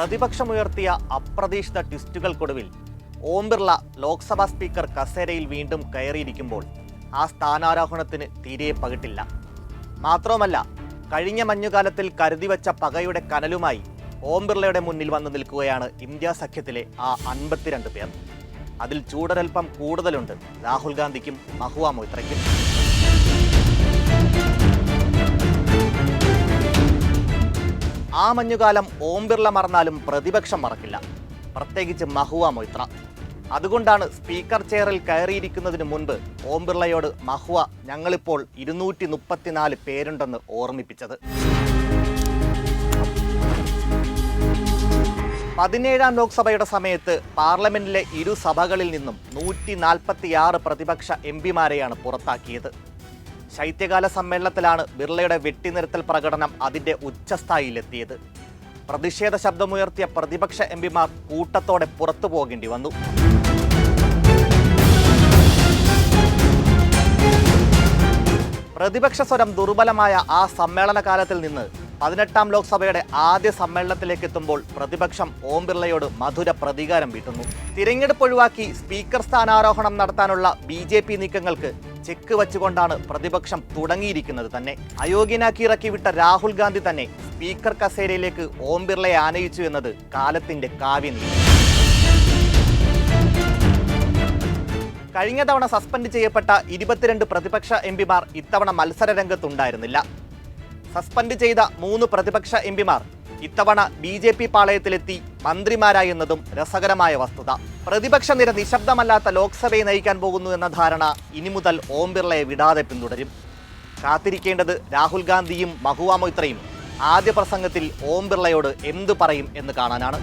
പ്രതിപക്ഷമുയർത്തിയ അപ്രതീക്ഷിത ട്വിസ്റ്റുകൾക്കൊടുവിൽ ഓം ബിർള ലോക്സഭാ സ്പീക്കർ കസേരയിൽ വീണ്ടും കയറിയിരിക്കുമ്പോൾ ആ സ്ഥാനാരോഹണത്തിന് തീരെ പകിട്ടില്ല. മാത്രവുമല്ല കഴിഞ്ഞ മഞ്ഞുകാലത്തിൽ കരുതിവച്ച പകയുടെ കനലുമായി ഓം ബിർളയുടെ മുന്നിൽ വന്നു നിൽക്കുകയാണ് ഇന്ത്യ സഖ്യത്തിലെ ആ അൻപത്തിരണ്ട് പേർ. അതിൽ ചൂടരൽപ്പം കൂടുതലുണ്ട്. രാഹുൽ ഗാന്ധിക്കും മഹുവ മൊയ്ത്രയ്ക്കും ആ മഞ്ഞുകാലം ഓം ബിർള മറന്നാലും പ്രതിപക്ഷം മറക്കില്ല. പ്രത്യേകിച്ച് മഹുവ മൊയ്ത്ര. അതുകൊണ്ടാണ് സ്പീക്കർ ചെയറിൽ കയറിയിരിക്കുന്നതിന് മുൻപ് ഓം ബിർളയോട് മഹുവ ഞങ്ങളിപ്പോൾ ഇരുന്നൂറ്റി മുപ്പത്തിനാല് പേരുണ്ടെന്ന് ഓർമ്മിപ്പിച്ചത്. പതിനേഴാം ലോക്സഭയുടെ സമയത്ത് പാർലമെന്റിലെ ഇരു സഭകളിൽ നിന്നും നൂറ്റി നാൽപ്പത്തിയാറ് പ്രതിപക്ഷ എം പിമാരെയാണ് പുറത്താക്കിയത്. ശൈത്യകാല സമ്മേളനത്തിലാണ് ബിർളയുടെ വെട്ടിനിരത്തൽ പ്രകടനം അതിന്റെ ഉച്ചസ്ഥായിയിലെത്തിയത്. പ്രതിഷേധ ശബ്ദമുയർത്തിയ പ്രതിപക്ഷ എം പിമാർ കൂട്ടത്തോടെ പുറത്തു പോകേണ്ടി വന്നു. പ്രതിപക്ഷ സ്വരം ദുർബലമായ ആ സമ്മേളന കാലത്തിൽ നിന്ന് പതിനെട്ടാം ലോക്സഭയുടെ ആദ്യ സമ്മേളനത്തിലേക്ക് എത്തുമ്പോൾ പ്രതിപക്ഷം ഓം ബിർളയോട് മധുര പ്രതികാരം വീട്ടുന്നു. തിരഞ്ഞെടുപ്പ് ഒഴിവാക്കി സ്പീക്കർ സ്ഥാനാരോഹണം നടത്താനുള്ള ബി നീക്കങ്ങൾക്ക് ചെക്ക് വച്ചുകൊണ്ടാണ് പ്രതിപക്ഷം തുടങ്ങിയിരിക്കുന്നത് തന്നെ. അയോഗ്യനാക്കി ഇറക്കി വിട്ട രാഹുൽ ഗാന്ധി തന്നെ സ്പീക്കർ കസേരയിലേക്ക് ഓം ബിർളയെ ആനയിച്ചു എന്നത് കാലത്തിന്റെ കാവ്യം കഴിഞ്ഞ തവണ സസ്പെൻഡ് ചെയ്യപ്പെട്ട ഇരുപത്തിരണ്ട് പ്രതിപക്ഷ എം പിമാർ ഇത്തവണ മത്സര രംഗത്തുണ്ടായിരുന്നില്ല. സസ്പെൻഡ് ചെയ്ത മൂന്ന് പ്രതിപക്ഷ എം പിമാർ ഇത്തവണ ബി ജെ പി പാളയത്തിലെത്തി മന്ത്രിമാരായി എന്നതും രസകരമായ വസ്തുത. പ്രതിപക്ഷ നിര നിശബ്ദമല്ലാത്ത ലോക്സഭയെ നയിക്കാൻ പോകുന്നു എന്ന ധാരണ ഇനി മുതൽ ഓം ബിർളയെ വിടാതെ പിന്തുടരും. കാത്തിരിക്കേണ്ടത് രാഹുൽ ഗാന്ധിയും മഹുവ മൊയ്ത്രയും. ആദ്യ പ്രസംഗത്തിൽ ഓം ബിർളയോട് എന്തു പറയും എന്ന് കാണാനാണ്.